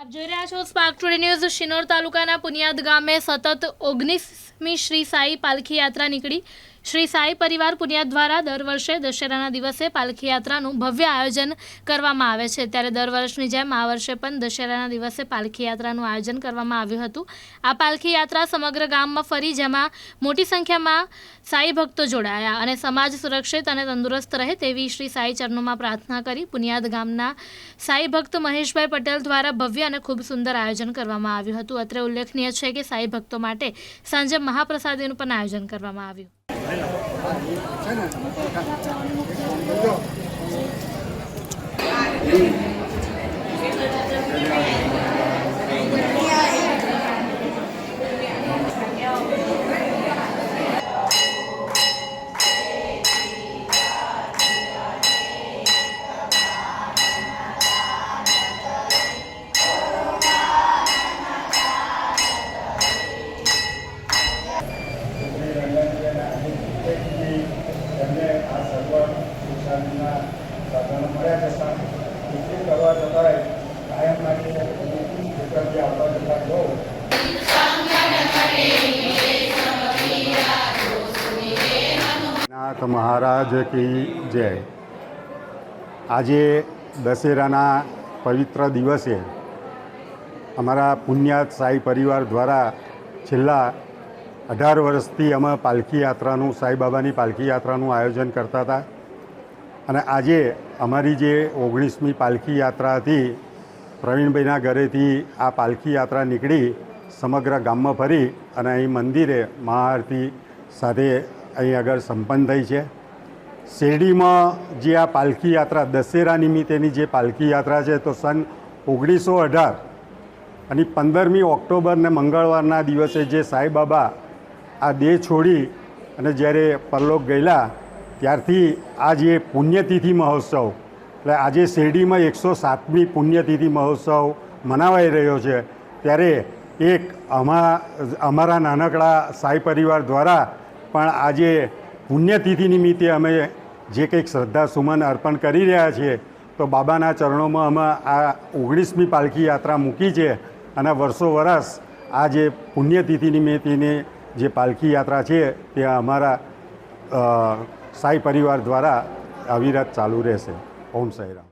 આપ જોઈ રહ્યા છો સ્પાર્ક ટુડે ન્યૂઝ શિનોર તાલુકાના પુનિયાદ ગામે સતત ઓગણીસમી શ્રી સાઈ પાલખી યાત્રા નીકળી. શ્રી સાઈ પરિવાર પુનિયાદ દ્વારા દર વર્ષે દશેરાના દિવસે પાલખી યાત્રાનું ભવ્ય આયોજન કરવામાં આવે છે. ત્યારે દર વર્ષની જેમ આ વર્ષે પણ દશેરાના દિવસે પાલખી યાત્રાનું આયોજન કરવામાં આવ્યું હતું. આ પાલખી યાત્રા સમગ્ર ગામમાં ફરી જેમાં મોટી સંખ્યામાં સાઈ ભક્તો જોડાયા અને સમાજ સુરક્ષિત અને તંદુરસ્ત રહે તેવી શ્રી સાઈ ચરણોમાં પ્રાર્થના કરી પુનિયાદ ગામના સાઈ ભક્ત મહેશભાઈ પટેલ દ્વારા ભવ્ય અને ખૂબ સુંદર આયોજન કરવામાં આવ્યું હતું. અત્રે ઉલ્લેખનીય છે કે સાઈ ભક્તો માટે સાંજે મહાપ્રસાદીનું પણ આયોજન કરવામાં આવ્યું. 哎，真的，你看，我。મળ્યા જતા એટલી કરવા છતાંય કાયમ માટે આવતા જતા જો નાથ મહારાજ કી જય. આજે દશેરાના પવિત્ર દિવસે અમારા પુણ્યાત સાઈ પરિવાર દ્વારા છેલ્લા અઢાર વર્ષથી અમે પાલખી યાત્રાનું સાંઈબાબાની પાલખી યાત્રાનું આયોજન કરતા હતા. અને આજે અમારી જે ઓગણીસમી પાલખી યાત્રા હતી, પ્રવીણભાઈના ઘરેથી આ પાલખી યાત્રા નીકળી, સમગ્ર ગામમાં ફરી અને અહીં મંદિરે મહાઆરતી સાથે અહીં આગળ સંપન્ન થઈ છે. શેરડીમાં જે આ પાલખી યાત્રા દશેરા નિમિત્તેની જે પાલખી યાત્રા છે, તો સન ઓગણીસો અઢાર અને પંદરમી ઓક્ટોબરને મંગળવારના દિવસે જે સાંઈબાબા આ દેહ છોડી અને જ્યારે પરલોક ગયેલા ત્યારથી આ જે પુણ્યતિથિ મહોત્સવ, એટલે આજે શેરડીમાં એકસો સાતમી પુણ્યતિથિ મહોત્સવ મનાવાઈ રહ્યો છે, ત્યારે એક અમા, અમારા નાનકડા સાઈ પરિવાર દ્વારા પણ આજે પુણ્યતિથિ નિમિત્તે અમે જે કંઈક શ્રદ્ધા સુમન અર્પણ કરી રહ્યા છીએ, તો બાબાના ચરણોમાં અમે આ ઓગણીસમી પાલખી યાત્રા મૂકી છે અને વર્ષો વરસ આ જે પુણ્યતિથિ નિમિત્તેની જે પાલખી યાત્રા છે, તે અમારા સાઈ પરિવાર દ્વારા અવિરત ચાલુ રહેશે ઓમ સાંઈરામ.